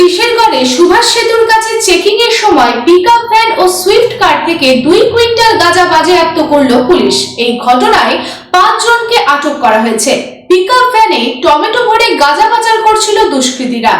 ডিশেরগড়ে সুভাষ সেতুর কাছে চেকিং এর সময় পিকআপ ভ্যান ও সুইফট কার থেকে দুই কুইন্টাল গাঁজা বাজেয়াপ্ত করল পুলিশ। এই ঘটনায় পাঁচজনকে আটক করা হয়েছে। পিকআপ ভ্যানে টমেটো ভরে গাঁজা পাচার করছিল দুষ্কৃতীরা।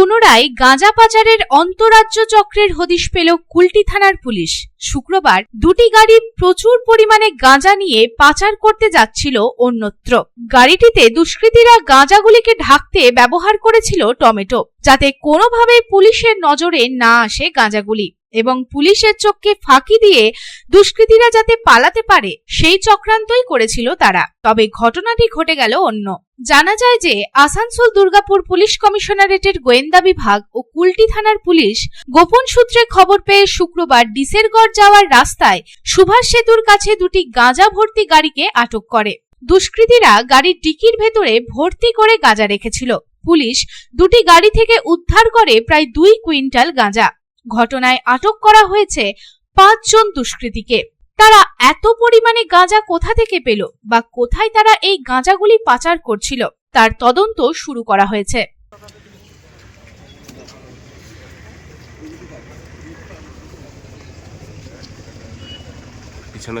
পুনরায় গাঁজা পাচারের অন্তরাজ্য চক্রের হদিশ পেল কুলটি থানার পুলিশ। শুক্রবার দুটি গাড়ি প্রচুর পরিমাণে গাঁজা নিয়ে পাচার করতে যাচ্ছিল অন্যত্র। গাড়িটিতে দুষ্কৃতীরা গাঁজাগুলিকে ঢাকতে ব্যবহার করেছিল টমেটো, যাতে কোনোভাবে পুলিশের নজরে না আসে গাঁজাগুলি। এবং পুলিশের চোখকে ফাঁকি দিয়ে দুষ্কৃতীরা যাতে পালাতে পারে, সেই চক্রান্তই করেছিল তারা। তবে ঘটনাটি ঘটে গেল অন্য। জানা যায় যে আসানসোল দুর্গাপুর পুলিশ কমিশনারেটের গোয়েন্দা বিভাগ ও কুলটি থানার পুলিশ গোপন সূত্রে খবর পেয়ে শুক্রবার ডিসেরগড় যাওয়ার রাস্তায় সুভাষ সেতুর কাছে দুটি গাঁজা ভর্তি গাড়িকে আটক করে। দুষ্কৃতীরা গাড়ির ডিকির ভেতরে ভর্তি করে গাঁজা রেখেছিল। পুলিশ দুটি গাড়ি থেকে উদ্ধার করে প্রায় দুই কুইন্টাল গাঁজা ঘটনায় আটক করা হয়েছে পাঁচজন দুষ্কৃতীকে। তারা এত পরিমাণে গাঁজা কোথা থেকে পেল বা কোথায় তারা এই গাঁজাগুলি পাচার করছিল, তার তদন্ত শুরু করা হয়েছে। পিছনে